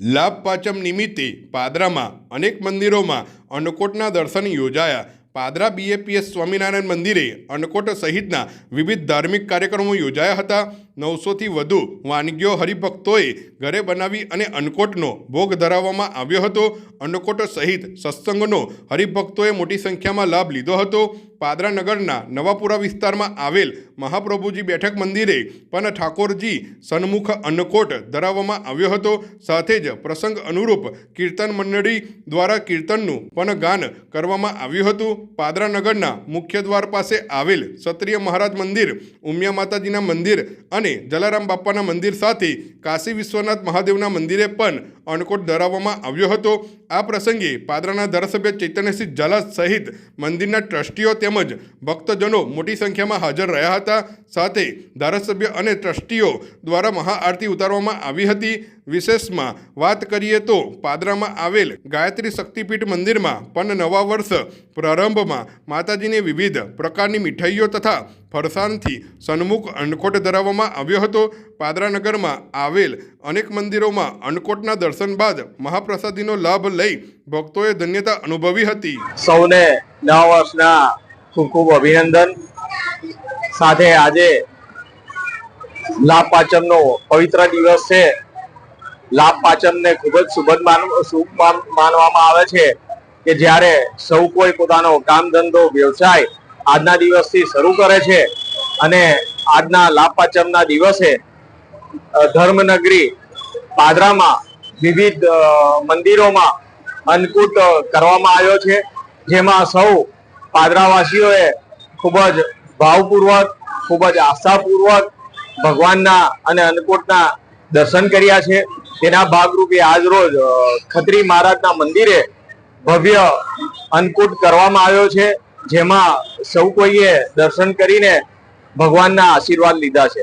લાભ પાંચમ નિમિત્તે પાદરામાં અનેક મંદિરોમાં અન્નકોટના દર્શન યોજાયા. પાદરા બીએપીએસ સ્વામિનારાયણ મંદિરે અન્નકોટ સહિતના વિવિધ ધાર્મિક કાર્યક્રમો યોજાયા હતા. નવસોથી વધુ વાનગીઓ હરિભક્તોએ ઘરે બનાવી અને અન્નકોટનો ભોગ ધરાવવામાં આવ્યો હતો. અન્નકોટ સહિત સત્સંગનો હરિભક્તોએ મોટી સંખ્યામાં લાભ લીધો હતો. પાદરા નગરના નવાપુરા વિસ્તારમાં આવેલ મહાપ્રભુજી બેઠક મંદિરે પણ ઠાકોરજી સન્મુખ અન્નકોટ ધરાવવામાં આવ્યો હતો. સાથે જ પ્રસંગ અનુરૂપ કીર્તન મંડળી દ્વારા કીર્તનનું પણ ગાન કરવામાં આવ્યું હતું. પાદરાનગરના મુખ્ય દ્વાર પાસે આવેલ ક્ષત્રિય મહારાજ મંદિર ઉમિયા માતાજીના મંદિર અને જલારામ બાપાના મંદિર સાથે કાશી વિશ્વનાથ મહાદેવના મંદિરે પણ અન્નકોટ ધરાવવામાં આવ્યો હતો. આ પ્રસંગે પાદરાના ધારાસભ્ય ચૈતન્યસિંહ ઝાલા સહિત મંદિરના ટ્રસ્ટીઓ તેમજ ભક્તજનો મોટી સંખ્યામાં હાજર રહ્યા હતા. સાથે ધારાસભ્ય અને ટ્રસ્ટીઓ દ્વારા મહાઆરતી ઉતારવામાં આવી હતી. વિશેષમાં વાત કરીએ તો પાદરામાં આવેલ ગાયત્રી શક્તિપીઠ મંદિરમાં પણ નવા વર્ષ પ્રારંભમાં માતાજીને વિવિધ પ્રકારની મીઠાઈઓ તથા ફરસાણથી સન્મુખ અણખોટ ધરાવવામાં આવ્યો હતો. પાદરા નગરમાં આવેલ અનેક મંદિરોમાં અન્નકોટના દર્શન બાદ મહાપ્રસાદીનો લાભ લઈ ભક્તોએ ધન્યતા અનુભવી હતી. સૌને નવા વર્ષના ખૂબ ખૂબ અભિનંદન. સાથે આજે લાભ પાંચમનો પવિત્ર દિવસ છે. લાભ પાંચમને ખૂબ જ માન, શુભ માનવામાં આવે છે કે જ્યારે સૌ કોઈ પોતાનો કામ ધંધો વ્યવસાય આજના દિવસથી શરૂ કરે છે અને આજના લાભ પાચમના દિવસે ધર્મનગરી, પાદરામાં વિવિધ મંદિરોમાં અન્નકૂટ કરવામાં આવ્યો છે. જેમાં સૌ પાદરાવાસીઓએ ખૂબ જ ભાવપૂર્વક, ખૂબ જ આસ્થાપૂર્વક ભગવાનના અને અન્નકૂટના દર્શન કર્યા છે. તેના ભાગરૂપે આજ રોજ ખત્રી મહારાજના મંદિરે ભવ્ય અન્નકૂટ કરવામાં આવ્યો છે. જેમાં સૌ કોઈએ દર્શન કરીને ભગવાનના આશીર્વાદ લીધા છે.